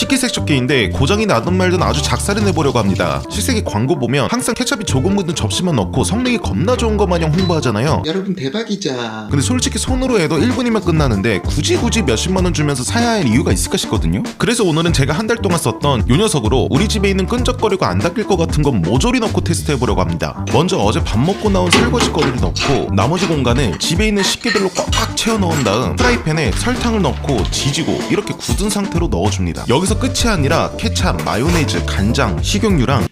식기세척기인데 고장이 나든 말든 아주 작살을 내보려고 합니다. 식세기 광고 보면 항상 케찹이 조금 묻은 접시만 넣고 성능이 겁나 좋은 것 마냥 홍보하잖아요. 여러분 대박이자. 근데 솔직히 손으로 해도 1분이면 끝나는데 굳이 굳이 몇십만 원 주면서 사야 할 이유가 있을까 싶거든요. 그래서 오늘은 제가 한 달 동안 썼던 요 녀석으로 우리 집에 있는 끈적거리고 안 닦일 것 같은 건 모조리 넣고 테스트 해보려고 합니다. 먼저 어제 밥 먹고 나온 설거지 거리를 넣고 나머지 공간을 집에 있는 식기들로 꽉꽉 채워 넣은 다음 프라이팬에 설탕을 넣고 지지고 이렇게 굳은 상태로 넣어줍니다. 여기서 끝이 아니라 케찹, 마요네즈, 간장, 식용유랑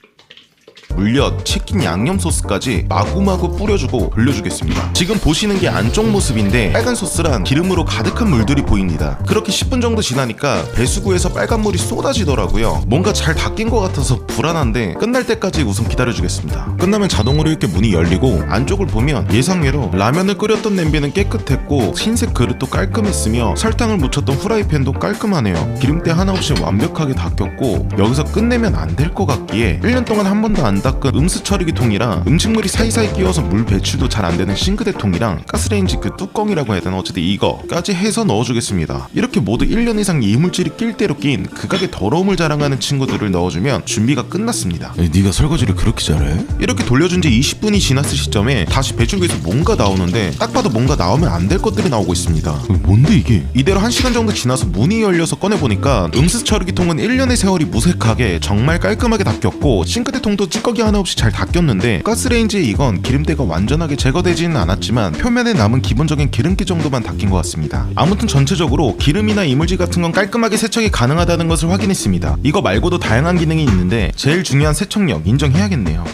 물엿, 치킨 양념 소스까지 마구마구 뿌려주고 돌려주겠습니다. 지금 보시는 게 안쪽 모습인데 빨간 소스란 기름으로 가득한 물들이 보입니다. 그렇게 10분 정도 지나니까 배수구에서 빨간 물이 쏟아지더라고요. 뭔가 잘 닦인 것 같아서 불안한데 끝날 때까지 우선 기다려주겠습니다. 끝나면 자동으로 이렇게 문이 열리고 안쪽을 보면 예상외로 라면을 끓였던 냄비는 깨끗했고 흰색 그릇도 깔끔했으며 설탕을 묻혔던 후라이팬도 깔끔하네요. 기름때 하나 없이 완벽하게 닦였고 여기서 끝내면 안 될 것 같기에 1년 동안 한 번도 안 닦은 음수 처리기 통이랑 음식물이 사이사이 끼어서 물 배출도 잘 안 되는 싱크대 통이랑 가스레인지 그 뚜껑이라고 해야 되나 어쨌든 이거까지 해서 넣어주겠습니다. 이렇게 모두 1년 이상 이물질이 낄 대로 낀 극악의 더러움을 자랑하는 친구들을 넣어주면 준비가 끝났습니다. 네가 설거지를 그렇게 잘해? 이렇게 돌려준 지 20분이 지났을 시점에 다시 배출구에서 뭔가 나오는데 딱 봐도 뭔가 나오면 안 될 것들이 나오고 있습니다. 뭔데 이게? 이대로 1시간 정도 지나서 문이 열려서 꺼내보니까 음수 처리기 통은 1년의 세월이 무색하게 정말 깔끔하게 닦였고 싱크대 통도 찌꺼기 하나 없이 잘 닦였는데 가스레인지에 이건 기름때가 완전하게 제거되지는 않았지만 표면에 남은 기본적인 기름기 정도만 닦인 것 같습니다. 아무튼 전체적으로 기름이나 이물질 같은 건 깔끔하게 세척이 가능하다는 것을 확인했습니다. 이거 말고도 다양한 기능이 있는데 제일 중요한 세척력 인정해야겠네요.